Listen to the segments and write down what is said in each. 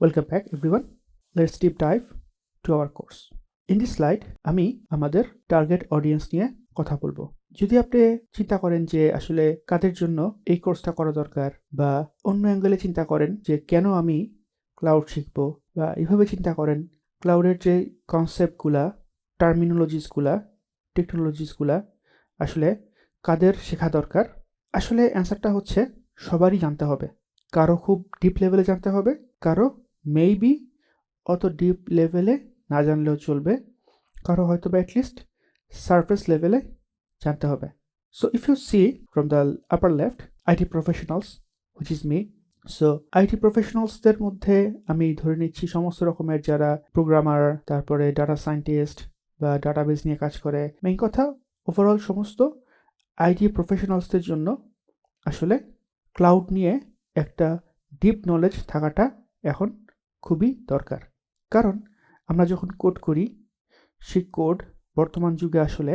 Welcome back, everyone. Let's deep dive to our course. In this slide, আমি আমাদের target audience নিয়ে কথা বলব যদি আপনি চিন্তা করেন যে আসলে কাদের জন্য এই কোর্সটা করা দরকার বা অন্য অ্যাঙ্গেলে চিন্তা করেন যে কেন আমি ক্লাউড শিখব বা এইভাবে চিন্তা করেন ক্লাউডের যে কনসেপ্টগুলা টার্মিনোলজিসগুলা টেকনোলজিসগুলা আসলে কাদের শেখা দরকার আসলে অ্যান্সারটা হচ্ছে সবারই জানতে হবে কারও খুব ডিপ লেভেলে জানতে হবে, কারও মেবি অত ডিপ লেভেলে না জানলেও চলবে। কারও হয়তো বা অ্যাটলিস্ট সারফেস লেভেলে জানতে হবে। So if you see from the upper left IT professionals which is me so IT প্রফেশনালসদের মধ্যে আমি ধরে নিচ্ছি সমস্ত রকমের যারা প্রোগ্রামার তারপরে ডাটা সায়েন্টিস্ট বা ডাটাবেস নিয়ে কাজ করে। মেইন কথা ওভারঅল সমস্ত আইটি প্রফেশনালসদের জন্য আসলে ক্লাউড নিয়ে একটা ডিপ নলেজ থাকাটা এখন খুবই দরকার। কারণ আমরা যখন কোড করি, সেই কোড বর্তমান যুগে আসলে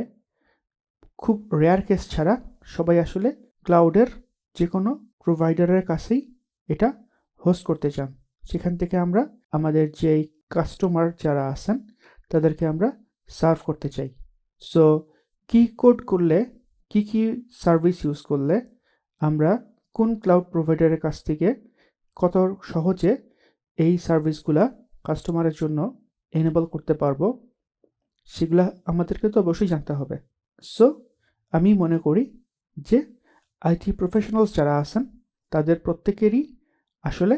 খুব রেয়ার কেস ছাড়া সবাই আসলে ক্লাউডের যে কোনো প্রোভাইডারের কাছেই এটা হোস্ট করতে চান। সেখান থেকে আমরা আমাদের যেই কাস্টমার যারা আছেন, তাদেরকে আমরা সার্ভ করতে চাই। সো কি কোড করলে, কি কি সার্ভিস ইউজ করলে আমরা কোন ক্লাউড প্রোভাইডারের কাছ থেকে কত সহজে এই সার্ভিসগুলা কাস্টমারের জন্য এনেবল করতে পারব, সেগুলা আমাদেরকে তো অবশ্যই জানতে হবে। সো আমি মনে করি যে আইটি প্রফেশনালস যারা আছেন, তাদের প্রত্যেকেরই আসলে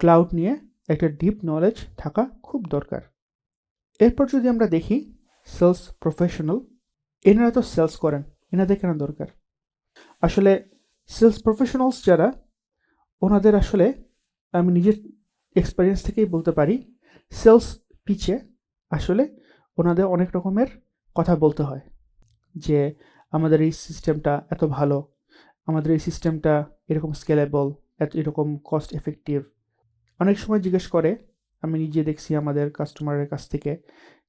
ক্লাউড নিয়ে একটা ডিপ নলেজ থাকা খুব দরকার। এরপর যদি আমরা দেখি সেলস প্রফেশনাল এনারা তো সেলস করেন, এনাদের কেন দরকার? আসলে সেলস প্রফেশনালস যারা, ওনাদের আসলে আমি নিজের এক্সপিরিয়েন্স থেকেই বলতে পারি সেলস পিচে আসলে ওনাদের অনেক রকমের কথা বলতে হয়। যে আমাদের এই সিস্টেমটা এত ভালো, আমাদের এই সিস্টেমটা এরকম স্কেলেবল এত, এরকম কস্ট এফেক্টিভ অনেক সময় জিজ্ঞেস করে, আমি নিজে দেখছি আমাদের কাস্টমারের কাছ থেকে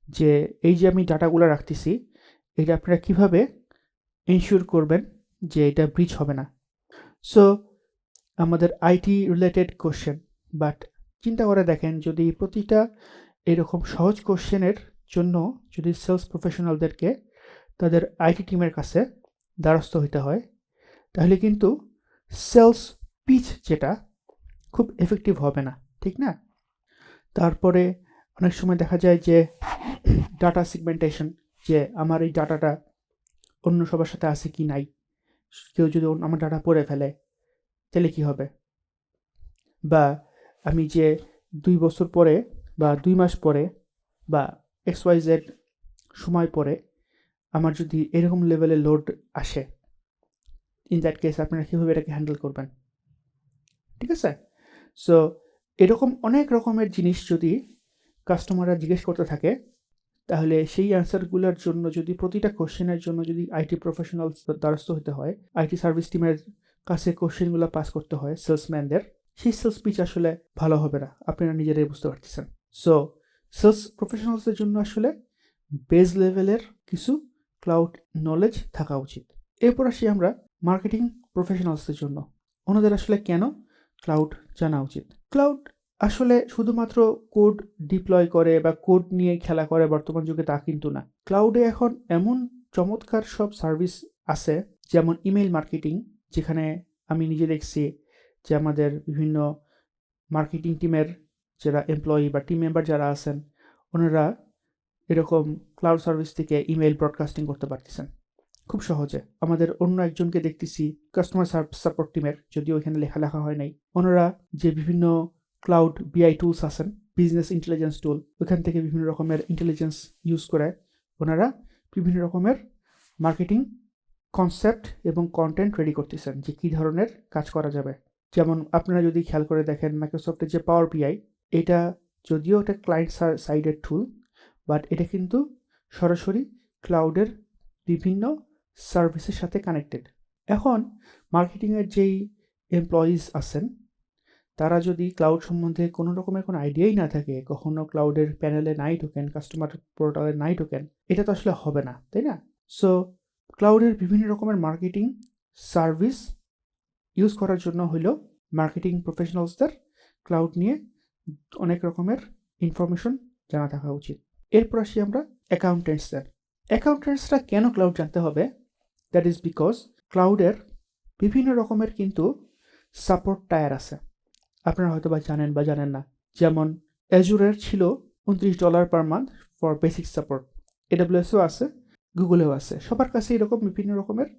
যে, এই যে আমি ডাটাগুলো রাখতেছি, এটা আপনারা কীভাবে ইনশিওর করবেন যে এটা ব্রিচ হবে না? সো আমাদের আইটি রিলেটেড কোশ্চেন বাট চিন্তা করে দেখেন যদি প্রতিটা এরকম সহজ কোশ্চেনের জন্য যদি সেলস প্রফেশনালদেরকে তাদের আইটি টিমের কাছে দ্বারস্থ হইতে হয়, তাহলে কিন্তু সেলস পিচ যেটা খুব এফেক্টিভ হবে না, ঠিক না? তারপরে অনেক সময় দেখা যায় যে ডাটা সিগমেন্টেশন যে আমার এই ডাটাটা অন্য সবার সাথে আছে কি নাই, কেউ যদি আমার ডাটা পড়ে ফেলে, তাহলে কি হবে? বা আমি যে দুই বছর পরে বা দুই মাস পরে বা এক্স ওয়াই জেড সময় পরে আমার যদি এরকম লেভেলে লোড আসে ইন দ্যাট কেস আপনারা কীভাবে এটাকে হ্যান্ডেল করবেন? ঠিক আছে? সো এরকম অনেক রকমের জিনিস যদি কাস্টমাররা জিজ্ঞেস করতে থাকে, তাহলে সেই অ্যান্সারগুলোর জন্য যদি প্রতিটা কোশ্চেনের জন্য যদি আইটি প্রফেশনাল দ্বারস্থ হতে হয় আইটি সার্ভিস টিমের কাছে কোশ্চেনগুলো পাস করতে হয় সেলসম্যানদের সেই সেলস পিচ আসলে ভালো হবে না। আপনারা নিজেরাই বুঝতে পারতেছেন। সো সেলস প্রফেশনালসদের জন্য আসলে বেজ লেভেলের কিছু ক্লাউড নলেজ থাকা উচিত। এরপর আসি আমরা মার্কেটিং প্রফেশনালসদের জন্য। ওনাদের আসলে কেন ক্লাউড জানা উচিত? ক্লাউড আসলে শুধুমাত্র কোড ডিপ্লয় করে বা কোড নিয়ে খেলা করে বর্তমান যুগে তা কিন্তু না। ক্লাউডে এখন এমন চমৎকার সব সার্ভিস আছে, যেমন ইমেল মার্কেটিং যেখানে আমি নিজে দেখছি যে আমাদের বিভিন্ন মার্কেটিং টিমের যারা এমপ্লয়ি বা টিম মেম্বার যারা আছেন, ওনারা এরকম ক্লাউড সার্ভিস থেকে ইমেল ব্রডকাস্টিং করতে পারতেছেন। খুব সহজে। আমাদের অন্য একজনকে দেখতেছি কাস্টমার সাপোর্ট টিমের যদিও এখানে লেখা লেখা হয় নাই। ওনারা যে বিভিন্ন ক্লাউড বিআই টুলস আছেন বিজনেস ইন্টেলিজেন্স টুল ওখান থেকে বিভিন্ন রকমের ইন্টেলিজেন্স ইউজ করে ওনারা বিভিন্ন রকমের মার্কেটিং কনসেপ্ট এবং কন্টেন্ট রেডি করতেছেন যে কী ধরনের কাজ করা যাবে। যেমন আপনারা যদি খেয়াল করে দেখেন মাইক্রোসফটের যে পাওয়ার বিআই এটা যদিও একটা ক্লায়েন্ট সাইডের টুল বাট এটা কিন্তু সরাসরি ক্লাউডের বিভিন্ন সার্ভিসের সাথে কানেক্টেড এখন মার্কেটিংয়ের যেই এমপ্লয়িজ আছেন, তারা যদি ক্লাউড সম্বন্ধে কোনো রকমের কোনো আইডিয়াই না থাকে, কখনো ক্লাউডের প্যানেলে নাই ঢোকেন কাস্টমার পোর্টালে নাই ঢোকেন, এটা তো আসলে হবে না, তাই না? সো ক্লাউডের বিভিন্ন রকমের মার্কেটিং সার্ভিস ইউজ করার জন্য হলো মার্কেটিং প্রফেশনালসদের ক্লাউড নিয়ে অনেক রকমের ইনফরমেশন জানা থাকা উচিত। এরপর আসি আমরা অ্যাকাউন্টেন্টসদের অ্যাকাউন্টেন্টসরা কেন ক্লাউড জানতে হবে? দ্যাট ইজ বিকজ ক্লাউডের বিভিন্ন রকমের কিন্তু সাপোর্ট টায়ার আছে। আপনারা হয়তো বা জানেন বা জানেন না। যেমন অ্যাজুরের ছিল উনত্রিশ dollar per month for basic support এডাব্লিউএসও আছে গুগলেও আছে। সবার কাছে এরকম বিভিন্ন রকমের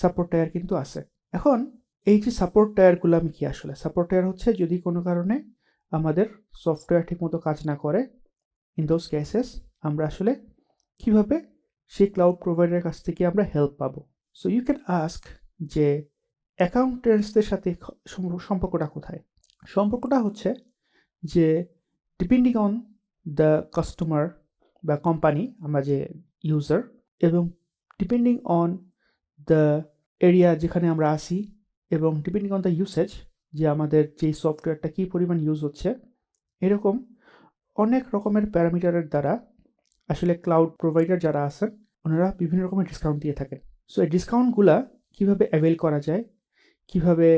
সাপোর্ট টায়ার কিন্তু আছে। এখন এই যে সাপোর্ট টায়ারগুলো আমি কি আসলে? সাপোর্ট টায়ার হচ্ছে যদি কোনো কারণে আমাদের সফটওয়্যার ঠিকমতো কাজ না করে ইন দোজ কেসেস আমরা আসলে কীভাবে সেই ক্লাউড প্রোভাইডারের কাছ থেকে আমরা হেল্প পাবো? সো ইউ ক্যান আস্ক যে অ্যাকাউন্টেন্টসদের সাথে সম্পর্কটা কোথায়? সম্পর্কটা হচ্ছে যে ডিপেন্ডিং অন দ্য কাস্টমার বা কোম্পানি আমরা যে ইউজার এবং ডিপেন্ডিং অন দ্য এরিয়া যেখানে আমরা আসি এবং ডিপেন্ডিং অন দ্য ইউসেজ যে আমাদের যেই সফটওয়্যারটা কী পরিমাণ ইউজ হচ্ছে, এরকম অনেক রকমের প্যারামিটারের দ্বারা আসলে ক্লাউড প্রোভাইডার যারা আছেন, ওনারা বিভিন্ন রকমের ডিসকাউন্ট দিয়ে থাকেন। সো এই ডিসকাউন্টগুলা কীভাবে অ্যাভেল করা যায়? কীভাবে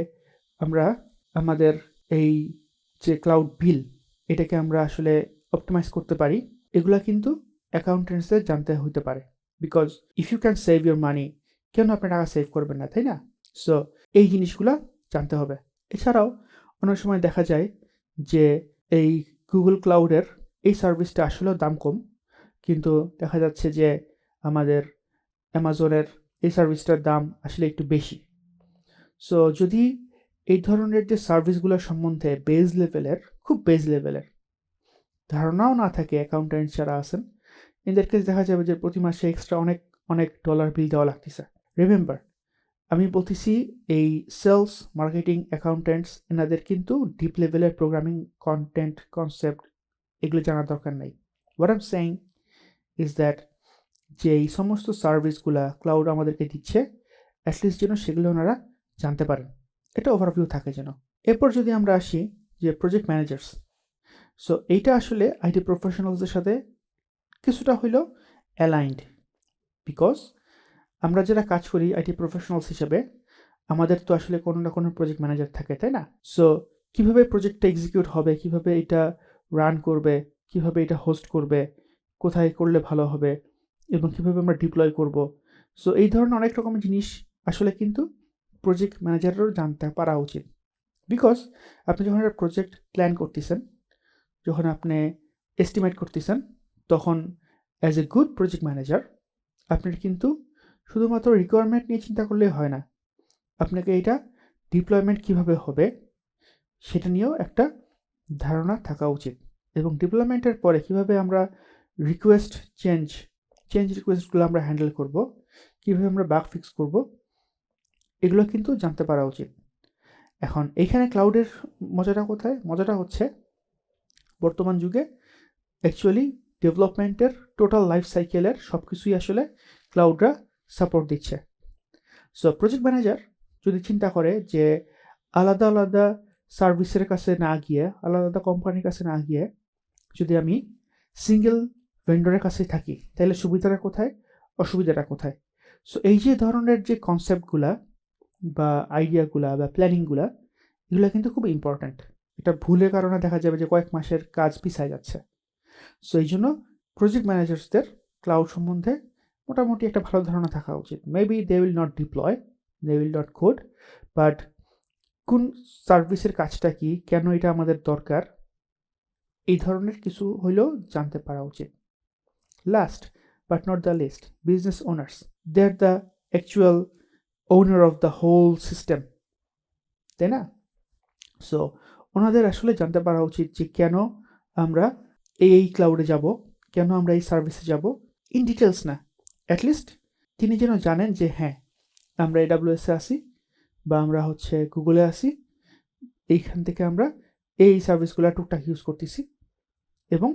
আমরা আমাদের এই যে ক্লাউড বিল এটাকে আমরা আসলে অপটিমাইজ করতে পারি? এগুলা কিন্তু অ্যাকাউন্টেন্টসদের জানতে হইতে পারে। Because if you can save your money কেন আপনি টাকা সেভ করবেন না, তাই না? সো এই জিনিসগুলা জানতে হবে। এছাড়াও অনেক সময় দেখা যায় যে এই গুগল ক্লাউডের এই সার্ভিসটা আসলেও দাম কম। কিন্তু দেখা যাচ্ছে যে আমাদের অ্যামাজনের এই সার্ভিসটার দাম আসলে একটু বেশি। সো যদি এই ধরনের যে সার্ভিসগুলো সম্বন্ধে বেজ লেভেলের খুব বেজ লেভেলের ধারণাও না থাকে অ্যাকাউন্টেন্ট যারা আছেন, এদের কেস দেখা যাবে যে প্রতি মাসে এক্সট্রা অনেক অনেক ডলার বিল দেওয়া লাগতেছে। রিমেম্বার আমি বলতেছি এই সেলস মার্কেটিং অ্যাকাউন্টেন্টস এনাদের কিন্তু ডিপ লেভেলের প্রোগ্রামিং কন্টেন্ট কনসেপ্ট এগুলো জানার দরকার নেই। What am saying is that যে এই সমস্ত সার্ভিসগুলা ক্লাউড আমাদেরকে দিচ্ছে অ্যাটলিস্ট যেন সেগুলো ওনারা জানতে পারেন। এটা ওভারভিউ থাকে যেন। এরপর যদি আমরা আসি যে প্রজেক্ট ম্যানেজার্স সো এইটা আসলে আইটি প্রফেশনালসদের সাথে কিছুটা হইলেও অ্যালাইন্ড বিকজ আমরা যারা কাজ করি আইটি প্রফেশনালস হিসেবে, আমাদের তো আসলে কোনো না কোনো প্রজেক্ট ম্যানেজার থাকে, তাই না? সো কীভাবে প্রজেক্টটা এক্সিকিউট হবে, কীভাবে এটা রান করবে, কীভাবে এটা হোস্ট করবে, কোথায় করলে ভালো হবে, এবং কীভাবে আমরা ডিপ্লয় করব? সো এই ধরনের অনেক রকমের জিনিস আসলে কিন্তু প্রজেক্ট ম্যানেজারেরও জানতে পারা উচিত। বিকজ আপনি যখন একটা প্রজেক্ট প্ল্যান করতেছেন, যখন আপনি এস্টিমেট করতেছেন, তখন as a good project manager আপনার কিন্তু শুধুমাত্র রিকোয়ারমেন্ট নিয়ে চিন্তা করলেই হয় না। আপনাকে এটা ডিপ্লয়মেন্ট কীভাবে হবে সেটা নিয়েও একটা ধারণা থাকা উচিত। এবং ডিপ্লয়মেন্টের পরে কীভাবে আমরা রিকোয়েস্ট চেঞ্জ চেঞ্জ রিকোয়েস্টগুলো আমরা হ্যান্ডেল করব, কীভাবে আমরা বাগ ফিক্স করব, এগুলো কিন্তু জানতে পারা উচিত। এখন এইখানে ক্লাউডের মজাটা কোথায়? মজাটা হচ্ছে বর্তমান যুগে অ্যাকচুয়ালি ডেভেলপমেন্টের টোটাল লাইফ সাইকেলের সব কিছুই আসলে ক্লাউডরা সাপোর্ট দিচ্ছে। সো প্রজেক্ট ম্যানেজার যদি চিন্তা করে যে আলাদা আলাদা সার্ভিসের কাছে না গিয়ে, আলাদা আলাদা কোম্পানির কাছে না গিয়ে যদি আমি সিঙ্গেল ভেন্ডরের কাছে থাকি, তাহলে সুবিধাটা কোথায়? অসুবিধাটা কোথায়? সো এই যে ধরনের যে কনসেপ্টগুলা বা আইডিয়াগুলা বা প্ল্যানিংগুলা এগুলো কিন্তু খুব ইম্পর্ট্যান্ট এটা ভুলের কারণে দেখা যাবে যে কয়েক মাসের কাজ পিছায় যাচ্ছে। সো এই জন্য প্রজেক্ট ম্যানেজার্সদের ক্লাউড সম্বন্ধে মোটামুটি একটা ভালো ধারণা থাকা উচিত। Maybe they will not deploy they will not code but কোন সার্ভিসের কাজটা কি, কেন এটা আমাদের দরকার, এই ধরনের কিছু হইলেও জানতে পারা উচিত। Last but not the least business owners they are the actual owner of the whole system তাই না? সো ওনাদের আসলে জানতে পারা উচিত যে কেন আমরা এই এই ক্লাউডে যাব, কেন আমরা এই সার্ভিসে যাব ইন ডিটেলস না। অ্যাটলিস্ট তিনি যেন জানেন যে হ্যাঁ আমরা এডাব্লিউএসে আসি বা আমরা হচ্ছে গুগলে আসি এইখান থেকে আমরা এই সার্ভিসগুলো টুকটাক ইউজ করতেছি এবং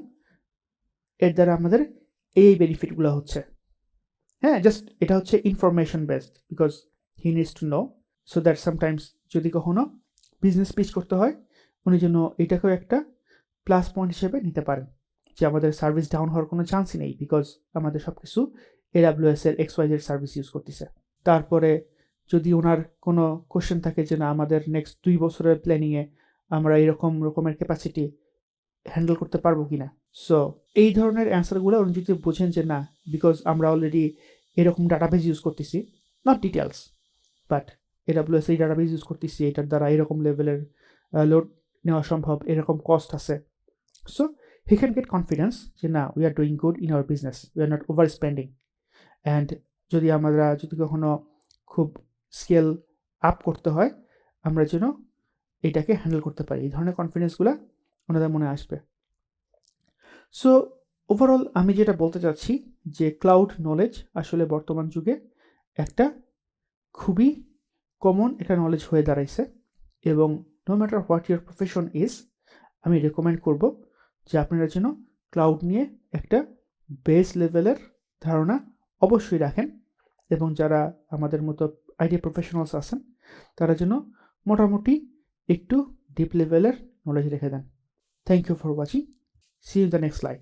এর দ্বারা আমাদের এই বেনিফিটগুলো হচ্ছে। হ্যাঁ জাস্ট এটা হচ্ছে information based because he needs to know so that sometimes যদি কখনো বিজনেস পিচ করতে হয়, উনি যেন এটাকেও একটা প্লাস পয়েন্ট হিসেবে নিতে পারেন যে, আমাদের সার্ভিস ডাউন হওয়ার কোনো চান্সই নেই বিকজ আমাদের সব কিছু এডাব্লিউএস এর এক্স ওয়াইজের সার্ভিস ইউজ করতেছে। তারপরে যদি ওনার কোনো কোশ্চেন থাকে যে, না, আমাদের নেক্সট দুই বছরের প্ল্যানিংয়ে আমরা এরকম রকমের ক্যাপাসিটি হ্যান্ডেল করতে পারব কি না সো এই ধরনের অ্যান্সারগুলো উনি যদি বোঝেন যে, না বিকজ আমরা অলরেডি এরকম ডাটাবেজ ইউজ করতেছি নট ডিটেলস বাট এডাব্লিউএস এই ডাটাবেজ ইউজ করতেছি, এটার দ্বারা এরকম লেভেলের লোড নেওয়া সম্ভব, এরকম কস্ট আছে। So he can get confidence যে, না we are doing good in our business we are not over spending and যদি আমরা যদি কখনো খুব স্কেল আপ করতে হয়, আমরা যেন এটাকে হ্যান্ডেল করতে পারি। এই ধরনের কনফিডেন্সগুলো ওনাদের মনে আসবে। সো ওভারঅল আমি যেটা বলতে চাচ্ছি যে ক্লাউড নলেজ আসলে বর্তমান যুগে একটা খুবই কমন একটা নলেজ হয়ে দাঁড়াইছে। এবং no matter what your profession is আমি রেকমেন্ড করব যে আপনারা যেন ক্লাউড নিয়ে একটা বেস লেভেলের ধারণা অবশ্যই রাখেন এবং যারা আমাদের মতো আইডিয়া প্রফেশনালস আছেন, তারা যেন মোটামুটি একটু ডিপ লেভেলের নলেজ রেখে দেন। Thank you for watching see you the next slide